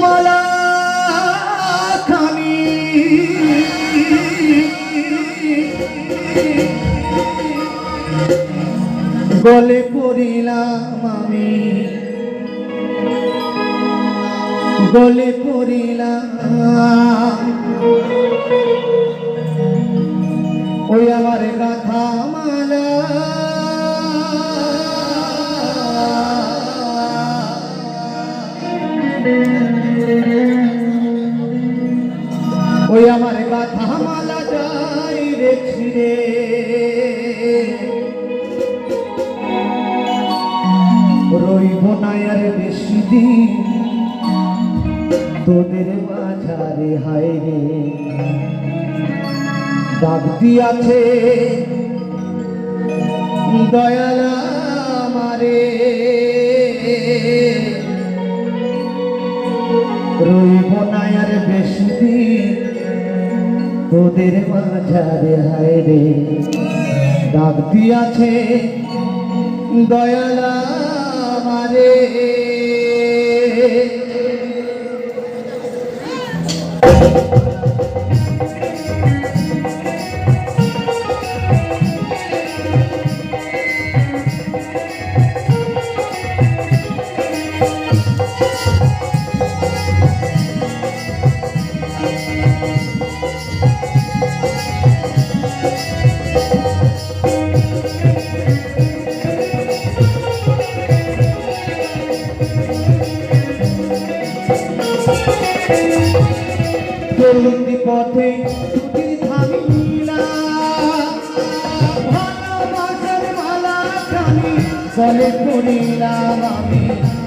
মালা গলে পড়িলাম আমি। গলে পড়িলাম। ওই আমার গাথা আমার যাই রে রইব না আর বেশি দিন, তোদের বাজারে হায় রে। ডাক দিয়াছে দয়াল আমারে। রইব না আর বেশি দিন তোদের মাঝারে হায় রে। ডাক দিয়াছে দয়ালা আমারে। চলতি পথে ছুটি থামিলা ভালোবাসার মালা খানি গলে পড়িলাম আমি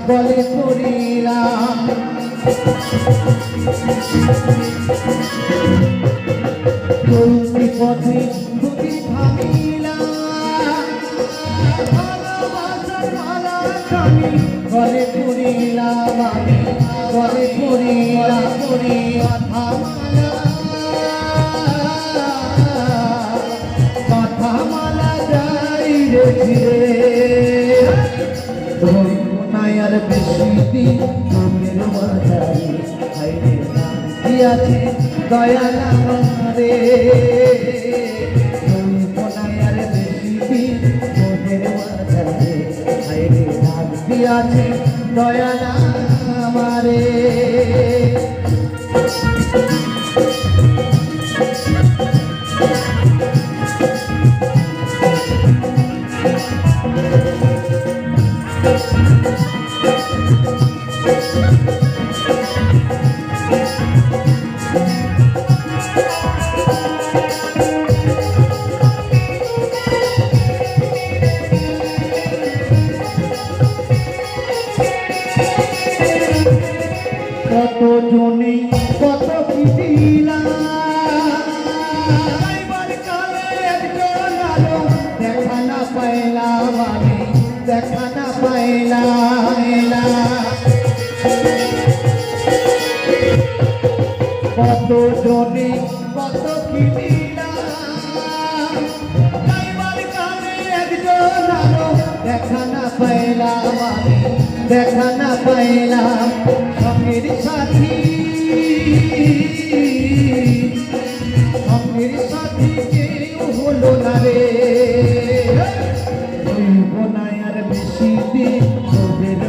গলে পড়িলাম পথে ছুটি থামিলা আছে হাইরে শান্তি আছে দয়াল আমারে। কত জনে কত আলো দেখা না পাইলা আমি দেখা না পাইলাম। দেখা না পাইলাম। সঙ্গের সাথী। সঙ্গের সাথী কেউ হলো না রে। আর বেশি দিন তোদের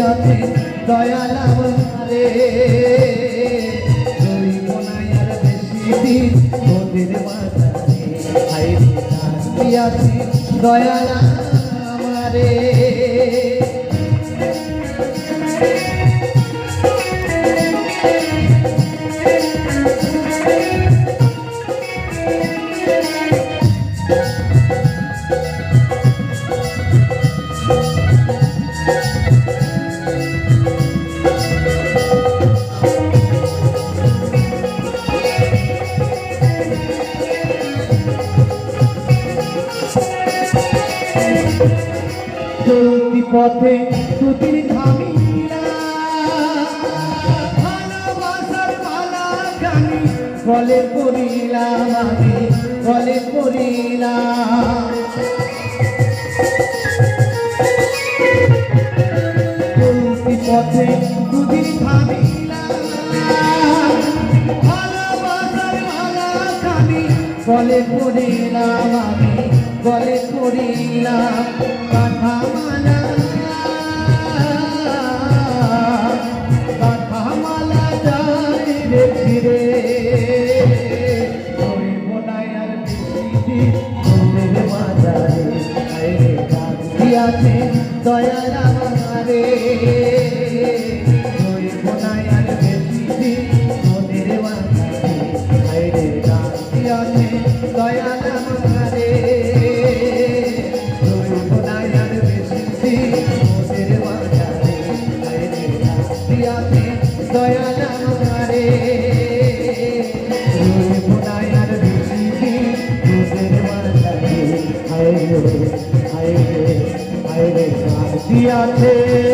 আছে দয়াল আমারে আর। বেশি দিন তোদের হাইরে কাঁদতে আছে দয়াল চলতি পথে মালা জানি গলে পড়িলাম আমি গলে পড়িলাম পথে দুদিন আমি বলে করিলাম আমি বলে করিলাম কথা মালা। কথা মালা যায় রে। ফিরে ওই বোনাই আর দয়াল আমারে আর বৃষ্টি তোদের মাঝারে হায় রে হায় রে হায় রে গাছ দিয়াছে?